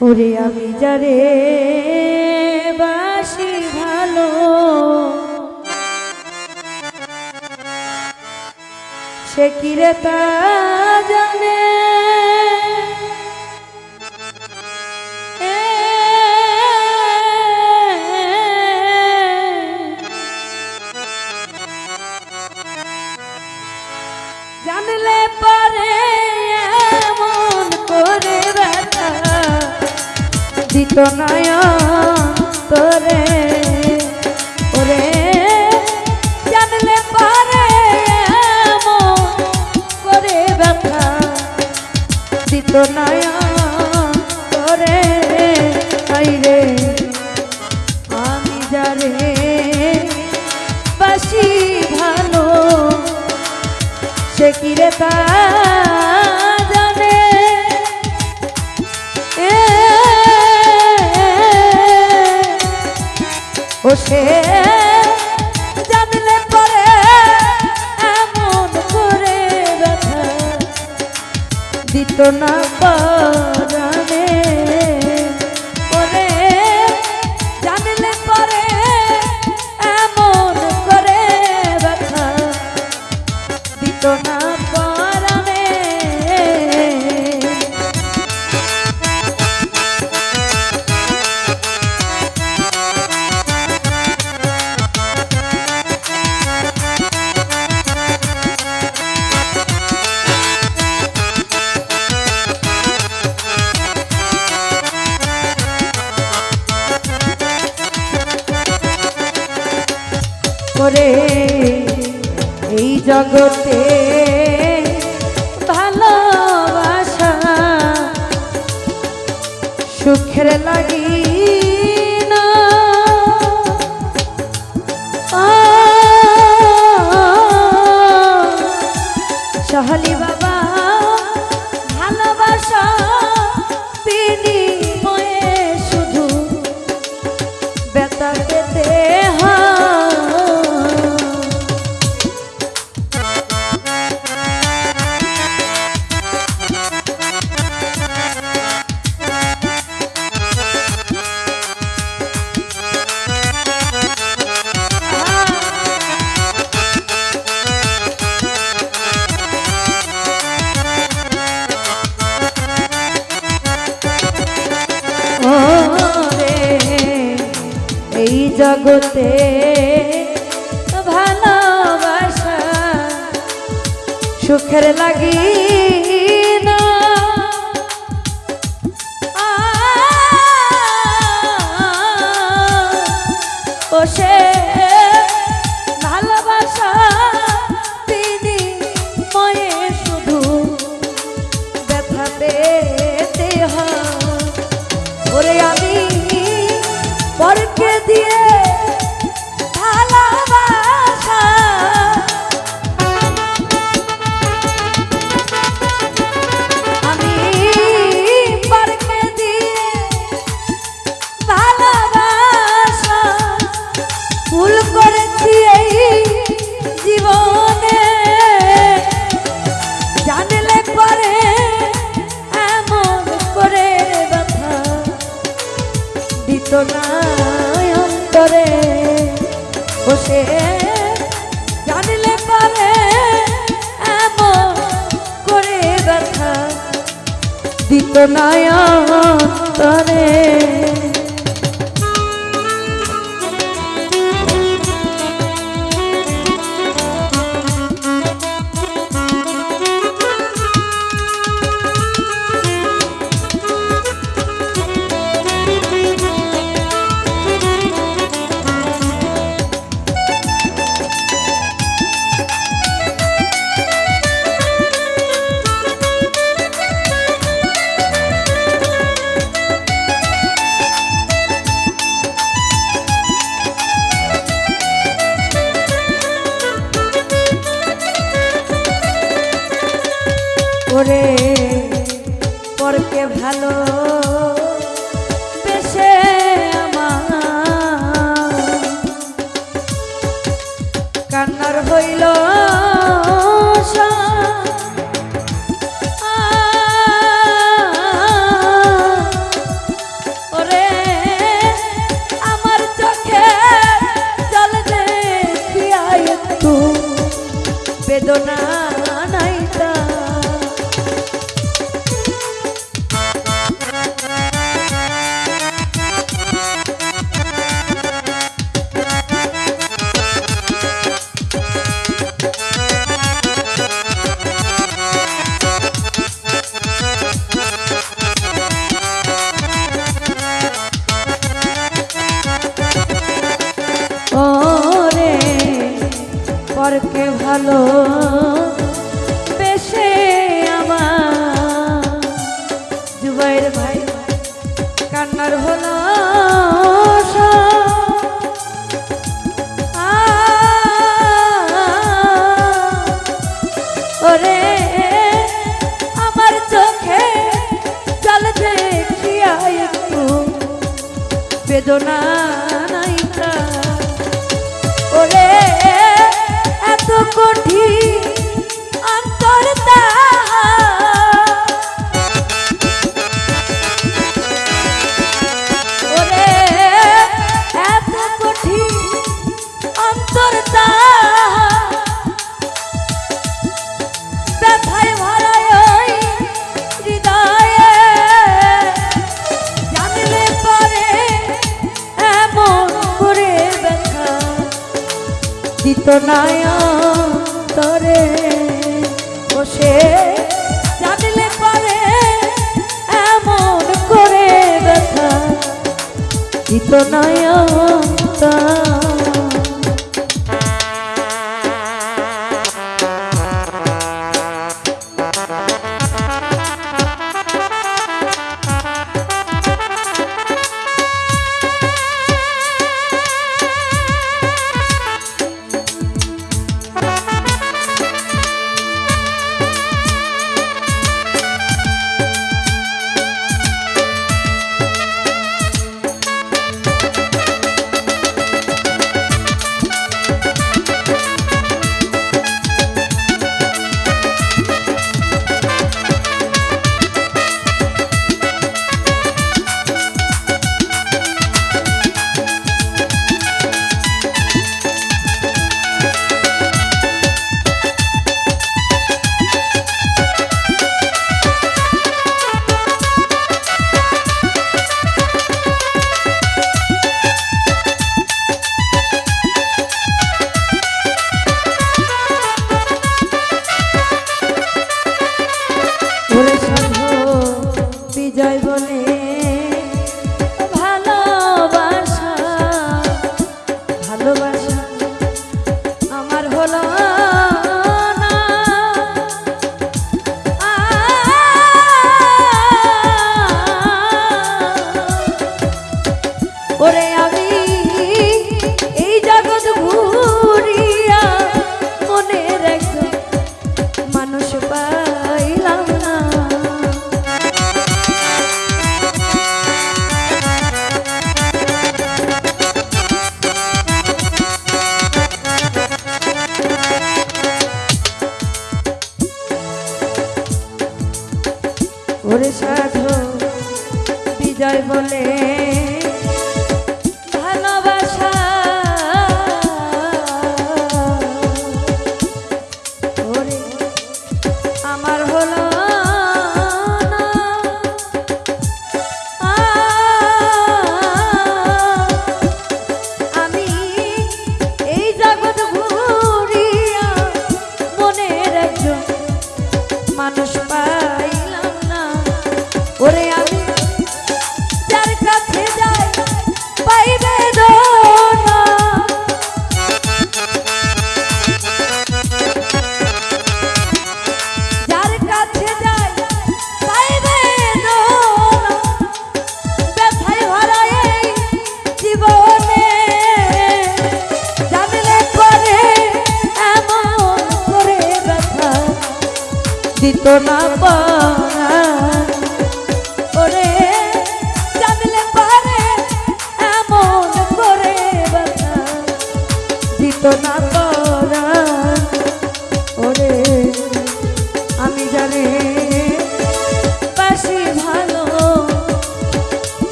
ওরে আমি যারে বাসি ভালো। সে কিরে তা জানে? নয়ন তোরে ওরে জানলে পারে করে ব্যথা দিত নয়ন ও সে জানলে পরে এমন করে ব্যথা দিত না পরাণে করে এই জগতে ভালোবাসা সুখের লাগি জগতে ভালোবাসা সুখের লাগি না ও সে না অন্তরে বসে জানলে পারে এমন করে ব্যথা দিত না অন্তরে। ওরে পরকে ভালো বেশে আমার। কান্নার হইল বেদনা নাই ওরে এত কঠিন অন্তরতা ওরে এত কঠিন অন্তরতা যন্ত্রণায় তরে বসে জানলে পারে এমন করে ব্যথা। চিতনায় ওরে সাধু বিজয় বলে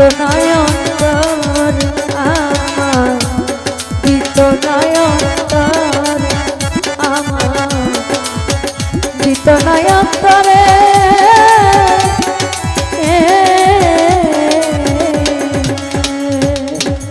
নয়ন্তর আমার দিত নয়ন্তর আমার